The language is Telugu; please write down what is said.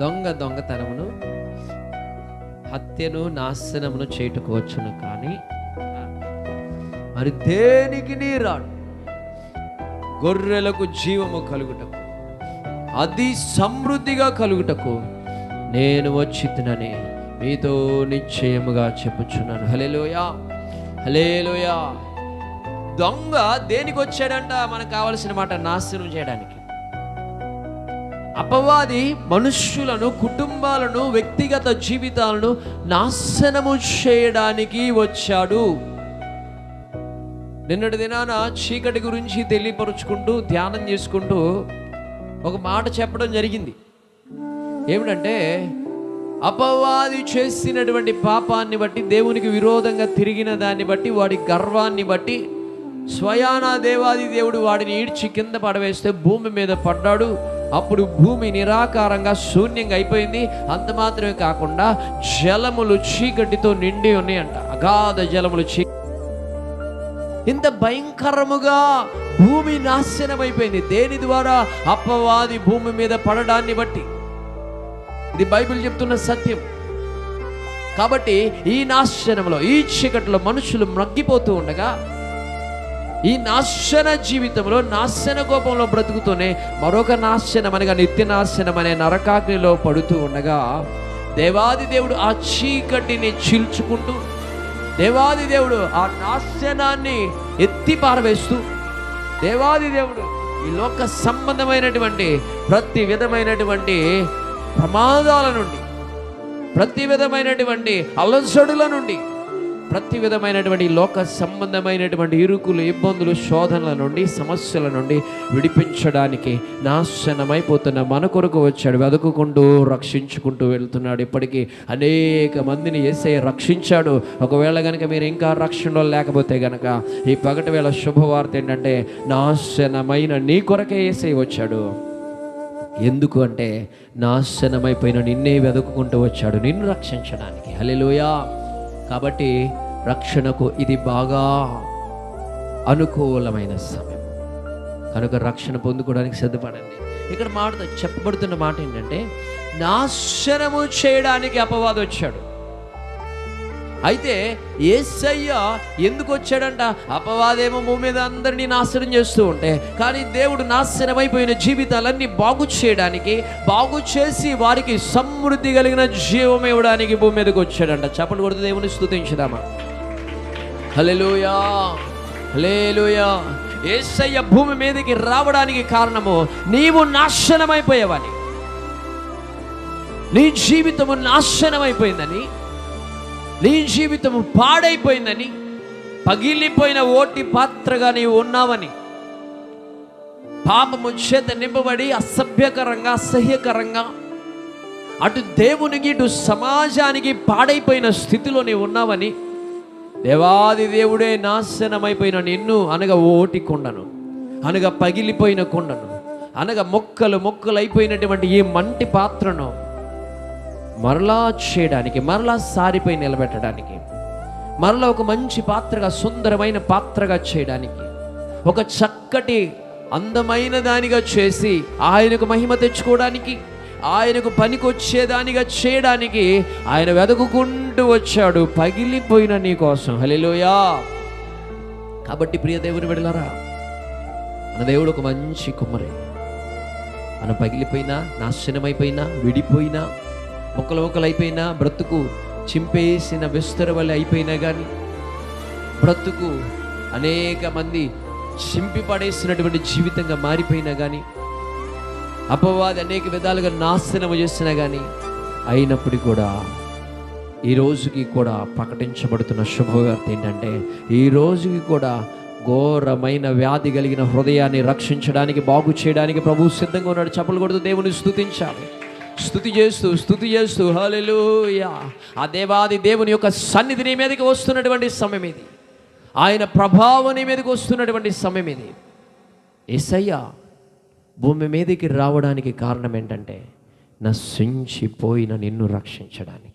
దొంగ దొంగతనమును హత్యను నాశనమును చేయుటకు వచ్చును కానీ మరి దేనికి నీ రాడు? గొర్రెలకు జీవము కలుగుటకు అది సమృద్ధిగా కలుగుటకు నేను వచ్చినని మీతో నిశ్చయముగా చెప్పుచున్నాను. హలేలోయా హలేలోయా దొంగ దేనికి వచ్చాడంట మనకు కావలసిన మాట నాశనం చేయడానికి. అపవాది మనుష్యులను కుటుంబాలను వ్యక్తిగత జీవితాలను నాశనము చేయడానికి వచ్చాడు. నిన్నటి దినాన చీకటి గురించి తెలియపరుచుకుంటూ ధ్యానం చేసుకుంటూ ఒక మాట చెప్పడం జరిగింది. ఏమిటంటే అపవాది చేసినటువంటి పాపాన్ని బట్టి దేవునికి విరోధంగా తిరిగిన దాన్ని బట్టి వాడి గర్వాన్ని బట్టి స్వయానా దేవాది దేవుడు వాడిని ఈడ్చి కింద పడవేస్తే భూమి మీద పడ్డాడు. అప్పుడు భూమి నిరాకారంగా శూన్యంగా అయిపోయింది. అంత మాత్రమే కాకుండా జలములు చీకటితో నిండి ఉన్నాయంట. అగాధ జలములు చీ ఇంత భయంకరముగా భూమి నాశనమైపోయింది. దేని ద్వారా? అప్పవాది భూమి మీద పడడాన్ని బట్టి. ఇది బైబిల్ చెప్తున్న సత్యం. కాబట్టి ఈ నాశనంలో ఈ చీకటిలో మనుషులు మ్రగ్గిపోతూ ఉండగా ఈ నాశన జీవితంలో నాశన కోపంలో బ్రతుకుతూనే మరొక నాశనం అనగా నిత్య నాశనం అనే నరకాగ్నిలో పడుతూ ఉండగా దేవాది దేవుడు ఆ చీకటిని చీల్చుకుంటూ దేవాది దేవుడు ఆ నాశనాన్ని ఎత్తి పారవేస్తూ దేవాది దేవుడు ఈ లోక సంబంధమైనటువంటి ప్రతి విధమైనటువంటి ప్రమాదాల నుండి ప్రతి విధమైనటువంటి అలసడుల నుండి ప్రతి విధమైనటువంటి లోక సంబంధమైనటువంటి ఇరుకులు ఇబ్బందులు శోధనల నుండి సమస్యల నుండి విడిపించడానికి నాశనమైపోతున్న మన కొరకు వచ్చాడు. వెతుకుకుంటూ రక్షించుకుంటూ వెళ్తున్నాడు. ఇప్పటికీ అనేక మందిని ఏసై రక్షించాడు. ఒకవేళ కనుక మీరు ఇంకా రక్షణలో లేకపోతే గనక ఈ పగటి వేళ శుభవార్త ఏంటంటే నాశనమైన నీ కొరకే ఏసై వచ్చాడు. ఎందుకు అంటే నాశనమైపోయిన నిన్నే వెతుకుకుంటూ వచ్చాడు నిన్ను రక్షించడానికి. హలే కాబట్టి రక్షణకు ఇది బాగా అనుకూలమైన సమయం. కనుక రక్షణ పొందుకోవడానికి సిద్ధపడండి. ఇక్కడ మాట చెప్పబడుతున్న మాట ఏంటంటే నాశనము చేయడానికి అపవాదం వచ్చాడు. అయితే ఏసయ్య ఎందుకు వచ్చాడంట? అపవాదేమో భూమి మీద అందరినీ నాశనం చేస్తూ ఉంటే కానీ దేవుడు నాశనమైపోయిన జీవితాలన్నీ బాగు చేయడానికి బాగు చేసి వారికి సమృద్ధి కలిగిన జీవం ఇవ్వడానికి భూమి మీదకి వచ్చాడంట. చెప్పలు కొడుతూ దేవుని స్థుతించుదామా? హల్లెలూయా. హల్లెలూయా. ఏసయ్య భూమి మీదకి రావడానికి కారణము నీవు నాశనమైపోయావని నీ జీవితము నాశనమైపోయిందని నీ జీవితము పాడైపోయిందని పగిలిపోయిన ఓటి పాత్రగా నీవు ఉన్నావని పాపము చేత నింపబడి అసభ్యకరంగా అసహ్యకరంగా అటు దేవునికి ఇటు సమాజానికి పాడైపోయిన స్థితిలో నీవు ఉన్నావని దేవాది దేవుడే నాశనమైపోయిన నిన్ను అనగా ఓటి కొండను అనగా పగిలిపోయిన కొండను అనగా మొక్కలు మొక్కలు అయిపోయినటువంటి ఈ మంటి పాత్రను మరలా చేయడానికి మరలా సారిపై నిలబెట్టడానికి మరలా ఒక మంచి పాత్రగా సుందరమైన పాత్రగా చేయడానికి ఒక చక్కటి అందమైన దానిగా చేసి ఆయనకు మహిమ తెచ్చుకోవడానికి ఆయనకు పనికొచ్చేదానిగా చేయడానికి ఆయన అంటూ వచ్చాడు పగిలిపోయిన నీ కోసం. హలిలోయా కాబట్టి ప్రియ దేవుని విడలరా మన దేవుడు ఒక మంచి కుమ్మరి. మనం పగిలిపోయినా నాశనమైపోయినా విడిపోయినా మొక్కలు మొక్కలు అయిపోయినా బ్రతుకు చింపేసిన విస్తర వల్ల అయిపోయినా కానీ బ్రతుకు అనేక మంది చింపి పడేసినటువంటి జీవితంగా మారిపోయినా కానీ అపవాది అనేక విధాలుగా నాశనము చేసినా కానీ అయినప్పటికీ కూడా ఈ రోజుకి కూడా ప్రకటించబడుతున్న శుభవార్త ఏంటంటే ఈ రోజుకి కూడా ఘోరమైన వ్యాధి కలిగిన హృదయాన్ని రక్షించడానికి బాగు చేయడానికి ప్రభు సిద్ధంగా ఉన్నాడు. చప్పలు కొడుతూ దేవుని స్థుతించాలి స్థుతి చేస్తూ స్థుతి చేస్తూ హలెలుయా ఆ దేవాది దేవుని యొక్క సన్నిధి నీ మీదకి వస్తున్నటువంటి సమయం ఇది. ఆయన ప్రభావం నీ మీదకి వస్తున్నటువంటి సమయం ఇది. ఎసయ్య భూమి మీదకి రావడానికి కారణం ఏంటంటే నశించిపోయిన నిన్ను రక్షించడానికి.